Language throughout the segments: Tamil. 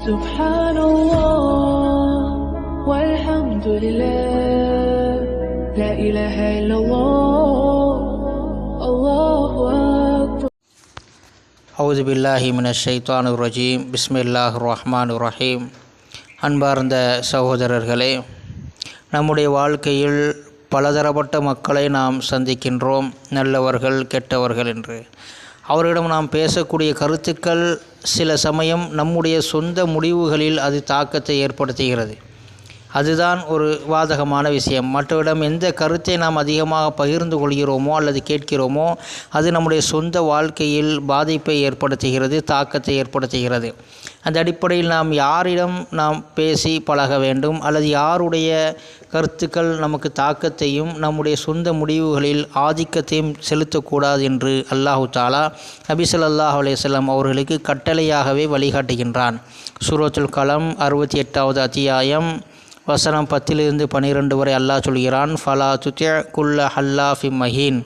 سبحان الله والحمد لله لا إله إلا الله الله أكبر அவுது பில்லாஹி மினஷ் ஷைத்தானு ரஜீம் பிஸ்மில்லாஹ் ரஹ்மான் ரஹீம் அன்பார்ந்த சகோதரர்களே நம்முடைய வாழ்க்கையில் பலதரப்பட்ட மக்களை நாம் சந்திக்கின்றோம் நல்லவர்கள் கெட்டவர்கள் என்று அவர்களிடம் நாம் பேசக்கூடிய கருத்துக்கள் சில சமயம் நம்முடைய சொந்த முடிவுகளில் அது தாக்கத்தை ஏற்படுத்துகிறது. அதுதான் ஒரு வாதகமான விஷயம். மற்றவரிடம் எந்த கருத்தை நாம் அதிகமாக பகிர்ந்து கொள்கிறோமோ அல்லது கேட்கிறோமோ அது நம்முடைய சொந்த வாழ்க்கையில் பாதிப்பை ஏற்படுத்துகிறது தாக்கத்தை ஏற்படுத்துகிறது. அந்த அடிப்படையில் நாம் யாரிடம் நாம் பேசி பழக வேண்டும் அல்லது யாருடைய கருத்துக்கள் நமக்கு தாக்கத்தையும் நம்முடைய சொந்த முடிவுகளில் ஆதிக்கத்தையும் செலுத்தக்கூடாது என்று அல்லாஹு தாலா நபி அல்லாஹ் அலைஹி அவர்களுக்கு கட்டளையாகவே வழிகாட்டுகின்றான். சூரத்துல் கலம் அறுபத்தி எட்டாவது அத்தியாயம். வசனம் பத்திலிருந்து பனிரெண்டு வரை அல்லாஹ் சொல்கிறான் ஃபலா துத்ய குல்ல ஹல்லாஃபி மஹீன்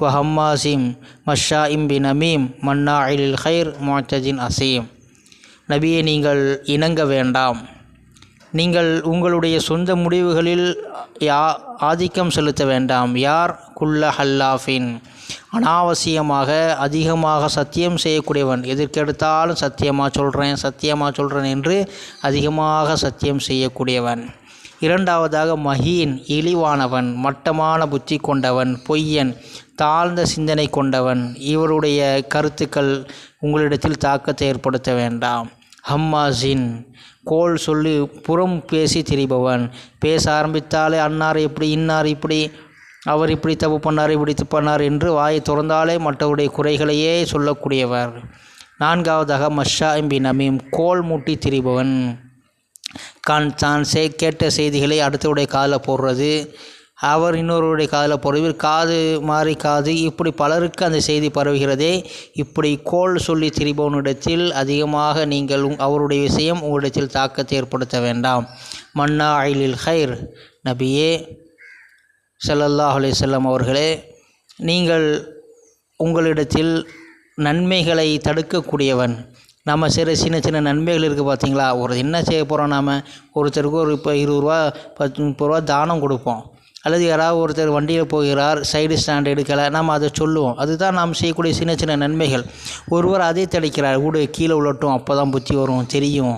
வஹம்மாசிம் மஷா இம்பி நமீம் மன்னா இலில் ஹைர் முஅத்தஜின் அசீம். நபியை நீங்கள் இணங்க வேண்டாம். நீங்கள் உங்களுடைய சொந்த முடிவுகளில் யா ஆதிக்கம் செலுத்த வேண்டாம். யார்? குல்ல ஹல்லாஃபின். அனாவசியமாக அதிகமாக சத்தியம் செய்யக்கூடியவன். எதற்கெடுத்தாலும் சத்தியமாக சொல்கிறேன் சத்தியமாக சொல்கிறேன் என்று அதிகமாக சத்தியம் செய்யக்கூடியவன். இரண்டாவதாக மகீன் இழிவானவன் மட்டமான புத்தி கொண்டவன் பொய்யன் தாழ்ந்த சிந்தனை கொண்டவன். இவருடைய கருத்துக்கள் உங்களிடத்தில் தாக்கத்தை ஏற்படுத்த வேண்டாம். ஹம்மாசின் கோல் சொல்லி புறம் பேசி திரிபவன். பேச ஆரம்பித்தாலே அன்னார் இப்படி இன்னார் இப்படி அவர் இப்படி தப்பு பண்ணார் இப்படி தப்பு பண்ணார் என்று வாயை திறந்தாலே மற்றவருடைய குறைகளையே சொல்லக்கூடியவர். நான்காவதாக மஷா எம்பி நமீம் கோல் மூட்டி திரிபவன். கான் தான் சே கேட்ட செய்திகளை அடுத்தவருடைய காதில் போடுறது. அவர் இன்னொருவருடைய காதில் போடுறது காது மாறி காது இப்படி பலருக்கு அந்த செய்தி பரவுகிறதே. இப்படி கோல் சொல்லி திரிபவனிடத்தில் அதிகமாக நீங்கள் உங்- அவருடைய விஷயம் உங்களிடத்தில் தாக்கத்தை ஏற்படுத்த வேண்டாம். மன்னா அயிலில் ஹைர் நபியே ஸல்லல்லாஹு அலைஹி அவர்களே நீங்கள் உங்களிடத்தில் நன்மைகளை தடுக்கக்கூடியவன். நம்ம செய்கிற சின்ன சின்ன நன்மைகள் இருக்குது பார்த்தீங்களா? ஒரு என்ன செய்ய போகிறோம் நாம்? ஒருத்தருக்கு ஒரு இப்போ இருபது ரூபா பத்து முப்பது ரூபா தானம் கொடுப்போம். அல்லது யாராவது ஒருத்தர் வண்டியில் போகிறார் சைடு ஸ்டாண்ட் எடுக்கலை நம்ம அதை சொல்லுவோம். அதுதான் நாம் செய்யக்கூடிய சின்ன சின்ன நன்மைகள். ஒருவர் அதை தடுக்கிறார். வீடு கீழே உள்ளட்டும் அப்போ தான் புத்தி வரும் தெரியும்.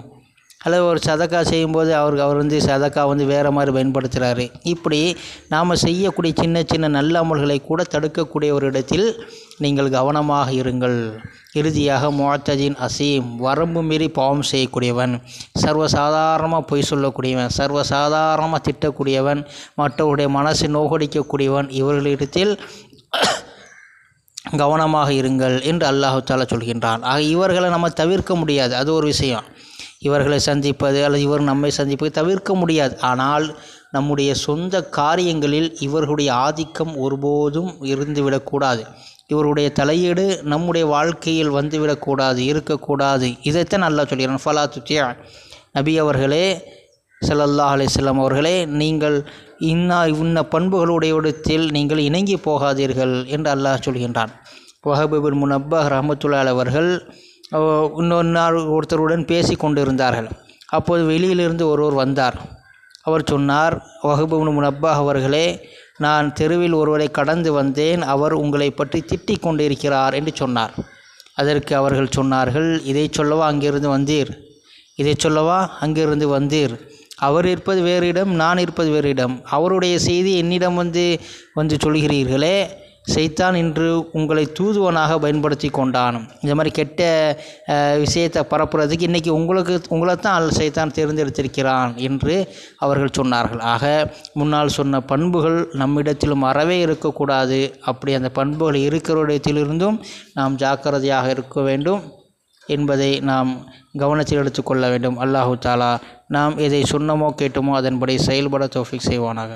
அல்லது ஒரு சதக்கா செய்யும்போது அவருக்கு அவர் வந்து சதக்கா வந்து வேறு மாதிரி பயன்படுத்துகிறாரு இப்படி நாம் செய்யக்கூடிய சின்ன சின்ன நல்ல அமல்களை கூட தடுக்கக்கூடிய ஒரு இடத்தில் நீங்கள் கவனமாக இருங்கள். இறுதியாக முஅத்தஜின் அசீம் வரம்பு மீறி பாவம் செய்யக்கூடியவன் சர்வசாதாரணமாக பொய் சொல்லக்கூடியவன் சர்வசாதாரணமாக திட்டக்கூடியவன் மற்றவருடைய மனசை நோகடிக்கக்கூடியவன் இவர்களிடத்தில் கவனமாக இருங்கள் என்று அல்லாஹு தாலா சொல்கின்றான். ஆக இவர்களை நம்ம தவிர்க்க முடியாது. அது ஒரு விஷயம். இவர்களை சந்திப்பது அல்லது இவர் நம்மை சந்திப்பது தவிர்க்க முடியாது. ஆனால் நம்முடைய சொந்த காரியங்களில் இவர்களுடைய ஆதிக்கம் ஒருபோதும் இருந்துவிடக்கூடாது இவருடைய தலையீடு நம்முடைய வாழ்க்கையில் வந்துவிடக்கூடாது இருக்கக்கூடாது இதைத்தான் நல்லா சொல்கிறான். ஃபலா துத்தியா. நபி அவர்களே ஸல்லல்லாஹு அலிஸ்லாம் அவர்களே நீங்கள் இன்னா இன்ன பண்புகளுடையத்தில் நீங்கள் இணங்கி போகாதீர்கள் என்று அல்லாஹ் சொல்கின்றான். வஹபிபின் முனப்பஹ் ரஹமத்துல்லால் அவர்கள் இன்னொரு நாள் ஒருத்தருடன் பேசி கொண்டிருந்தார்கள் அப்போது வெளியிலிருந்து ஒருவர் வந்தார். அவர் சொன்னார் வஹபிபின் முனப்பா அவர்களே நான் தெருவில் ஒருவரை கடந்து வந்தேன். அவர் உங்களை பற்றி திட்டிக் கொண்டிருக்கிறார் என்று சொன்னார். அதற்கு அவர்கள் சொன்னார்கள் இதை சொல்லவா அங்கிருந்து வந்தீர்? இதை சொல்லவா அங்கிருந்து வந்தீர்? அவர் இருப்பது வேறு இடம் நான் இருப்பது வேறு இடம் அவருடைய செய்தி என்னிடம் வந்து வந்து சொல்கிறீர்களே செய்தான் இன்று உங்களை தூதுவனாக பயன்படுத்தி கொண்டான் இந்த மாதிரி கெட்ட விஷயத்தை பரப்புறதுக்கு இன்றைக்கி உங்களுக்கு உங்களை தான் அல் செய்தான் தேர்ந்தெடுத்திருக்கிறான் என்று அவர்கள் சொன்னார்கள். ஆக முன்னால் சொன்ன பண்புகள் நம்மிடத்திலும் அறவே இருக்கக்கூடாது. அப்படி அந்த பண்புகள் இருக்கிற இடத்திலிருந்தும் நாம் ஜாக்கிரதையாக இருக்க வேண்டும் என்பதை நாம் கவனத்தில் எடுத்துக்கொள்ள வேண்டும். அல்லாஹு தாலா நாம் எதை சொன்னமோ கேட்டோமோ அதன்படி செயல்பட தோஃபிக் செய்வானாக.